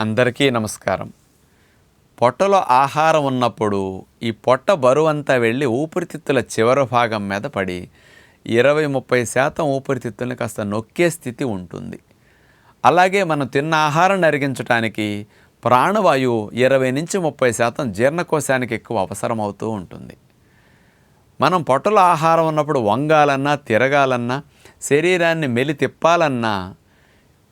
అందరికీ నమస్కారం. పొట్టలో ఆహారం ఉన్నప్పుడు ఈ పొట్ట బరువంతా వెళ్ళి ఊపిరితిత్తుల చివరి భాగం మీద పడి ఇరవై ముప్పై శాతం ఊపిరితిత్తుల్ని కాస్త నొక్కే స్థితి ఉంటుంది. అలాగే మనం తిన్న ఆహారాన్ని అరిగించడానికి ప్రాణవాయువు ఇరవై నుంచి ముప్పై శాతం జీర్ణకోశానికి ఎక్కువ అవసరం అవుతూ ఉంటుంది. మనం పొట్టలో ఆహారం ఉన్నప్పుడు వంగాలన్నా తిరగాలన్నా శరీరాన్ని మెలి తిప్పాలన్నా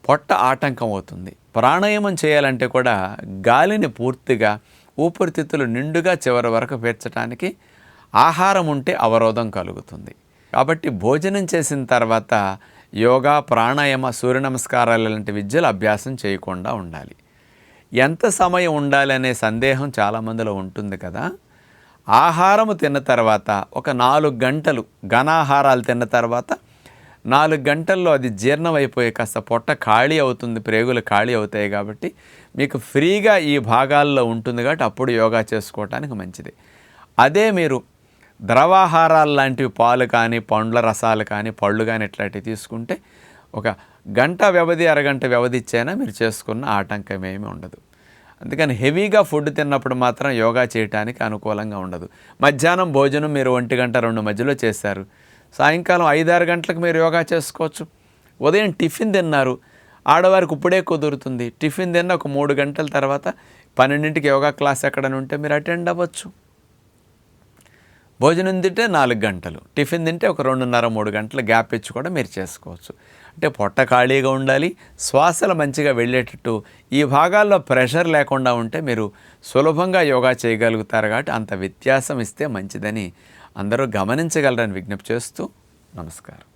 పొట్ట ఆటంకం అవుతుంది. ప్రాణాయామం చేయాలంటే కూడా గాలిని పూర్తిగా ఊపిరితిత్తులు నిండుగా చివరి వరకు పీర్చడానికి ఆహారం ఉంటే అవరోధం కలుగుతుంది. కాబట్టి భోజనం చేసిన తర్వాత యోగా ప్రాణాయామ సూర్య నమస్కారాలు లాంటి విద్యలు అభ్యాసం చేయకుండా ఉండాలి. ఎంత సమయం ఉండాలి అనే సందేహం చాలామందిలో ఉంటుంది కదా. ఆహారము తిన్న తర్వాత ఒక నాలుగు గంటలు ఘనాహారాలు తిన్న తర్వాత నాలుగు గంటల్లో అది జీర్ణమైపోయి కాస్త పొట్ట ఖాళీ అవుతుంది ప్రేగులు ఖాళీ అవుతాయి కాబట్టి మీకు ఫ్రీగా ఈ భాగాల్లో ఉంటుంది కాబట్టి అప్పుడు యోగా చేసుకోవటానికి మంచిది. అదే మీరు ద్రవాహారాలు లాంటివి పాలు కానీ పండ్ల రసాలు కానీ పళ్ళు కానీ ఇట్లాంటివి తీసుకుంటే ఒక గంట వ్యవధి అరగంట వ్యవధి ఇచ్చైనా మీరు చేసుకున్న ఆటంకం ఏమీ ఉండదు. అందుకని హెవీగా ఫుడ్ తిన్నప్పుడు మాత్రం యోగా చేయడానికి అనుకూలంగా ఉండదు. మధ్యాహ్నం భోజనం మీరు ఒంటి గంట రెండు మధ్యలో చేశారు. సాయంకాలం ఐదారు గంటలకు మీరు యోగా చేసుకోవచ్చు. ఉదయం టిఫిన్ తిన్నారు. ఆడవారికి ఇప్పుడే కుదురుతుంది. టిఫిన్ తిన్న ఒక మూడు గంటల తర్వాత పన్నెండింటికి యోగా క్లాస్ ఎక్కడని ఉంటే మీరు అటెండ్ అవ్వచ్చు. భోజనం తింటే నాలుగు గంటలు. టిఫిన్ తింటే ఒక రెండున్నర మూడు గంటలు గ్యాప్ ఇచ్చి కూడా మీరు చేసుకోవచ్చు. అంటే పొట్ట ఖాళీగా ఉండాలి. శ్వాసలు మంచిగా వెళ్ళేటట్టు ఈ భాగాల్లో ప్రెషర్ లేకుండా ఉంటే మీరు సులభంగా యోగా చేయగలుగుతారు కాబట్టి అంత వ్యత్యాసం ఇస్తే మంచిదని అందరూ గమనించగలరని విజ్ఞప్తి చేస్తూ నమస్కారం.